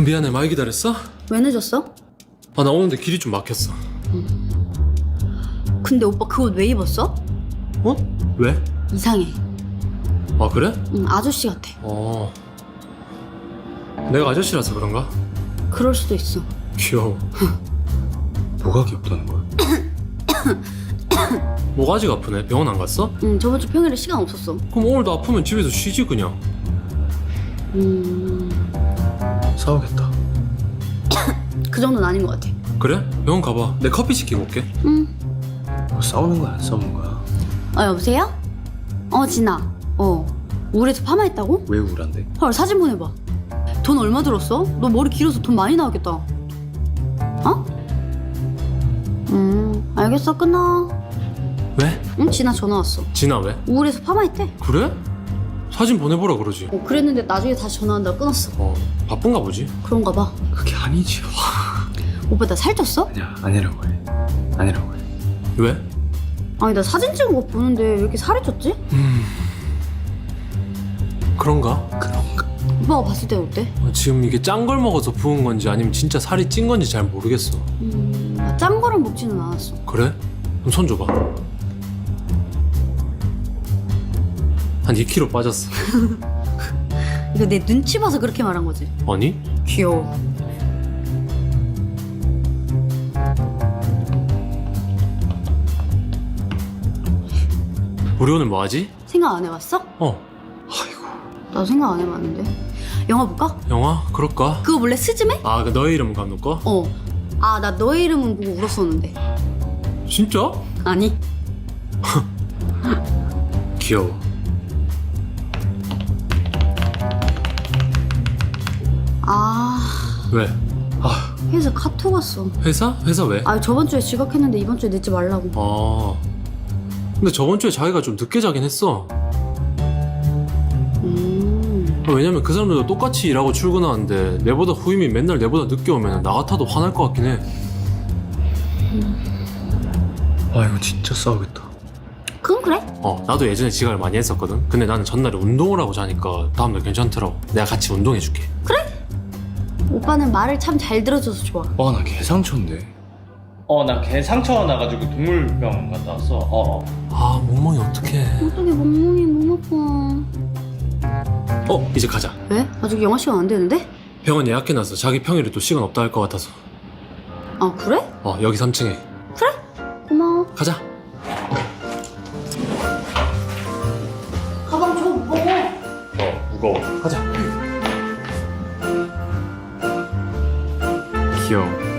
미안해 많이 기다렸어? 왜 늦었어? 아 나 오는데 길이 좀 막혔어 근데 오빠 그 옷 왜 입었어? 어? 왜? 이상해. 아 그래? 응, 아저씨 같아. 어 내가 아저씨라서 그런가? 그럴 수도 있어. 귀여워 뭐가 귀엽다는 거야? 모가지가 아프네 병원 안 갔어? 응, 저번 주 평일에 시간 없었어. 그럼 오늘도 아프면 집에서 쉬지 그냥 음, 싸우겠다. 그 정도는 아닌 것 같아. 그래? 병원 가봐 내 커피 시키고 올게 응. 뭐 싸우는 거야 안 싸우는 거야? 어, 여보세요? 어, 진아. 어. 우울해서 파마했다고? 왜 우울한데? 헐, 사진 보내봐. 돈 얼마 들었어? 너 머리 길어서 돈 많이 나왔겠다. 어? 음, 알겠어. 끊어. 왜? 응, 진아 전화 왔어. 진아 왜? 우울해서 파마했대. 그래? 사진 보내보라 그러지 어, 그랬는데 나중에 다시 전화한다 끊었어. 어 바쁜가 보지 그런가 봐. 그게 아니지. 오빠 나 살쪘어? 아니야 아니라고 해. 아니라고 해. 왜? 아니 나 사진 찍은 거 보는데 왜 이렇게 살이 쪘지? 그런가? 그런가? 오빠가 봤을 때 어때? 어, 지금 이게 짠 걸 먹어서 부은 건지 아니면 진짜 살이 찐 건지 잘 모르겠어 음, 나짠 거를 먹지는 않았어. 그래? 그럼 손 줘봐 한 2kg 빠졌어 이거 내 눈치 봐서 그렇게 말한 거지. 아니? 귀여워. 우리 오늘 뭐 하지? 생각 안 해봤어? 어 아이고 나도 생각 안 해봤는데. 영화 볼까? 영화? 그럴까? 그거 몰래 스즈메? 아, 그 너의 이름은 감독 거? 어. 아, 나 너의 이름은 보고 울었었는데. 진짜? 아니. 귀여워. 왜? 아 회사 카톡 왔어. 회사? 회사 왜? 아, 저번 주에 지각했는데 이번 주에 늦지 말라고. 아. 근데 저번 주에 자기가 좀 늦게 자긴 했어. 음. 왜냐면 그 사람들도 똑같이 일하고 출근하는데 내보다 후임이 맨날 내보다 늦게 오면 나 같아도 화날 것 같긴 해. 아 이거 진짜 싸우겠다. 그건 그래. 어, 나도 예전에 지각을 많이 했었거든. 근데 나는 전날에 운동을 하고 자니까 다음날 괜찮더라고. 내가 같이 운동해줄게. 오빠는 말을 참 잘 들어줘서 좋아. 와나 개상처인데. 어, 나 개 상처 나가지고 동물병 갔다 왔어. 어, 어. 아, 멍멍이 어떡해. 어떻게 멍멍이 너무 아파. 어, 이제 가자. 왜? 아직 영화 시간 안 되는데? 병원 예약해놔서 자기 평일에 또 시간 없다 할 것 같아서. 아, 그래? 어, 여기 3층에. 고마워. 가자. 가방 줘, 무거워. 어, 무거워. 가자. 귀여워.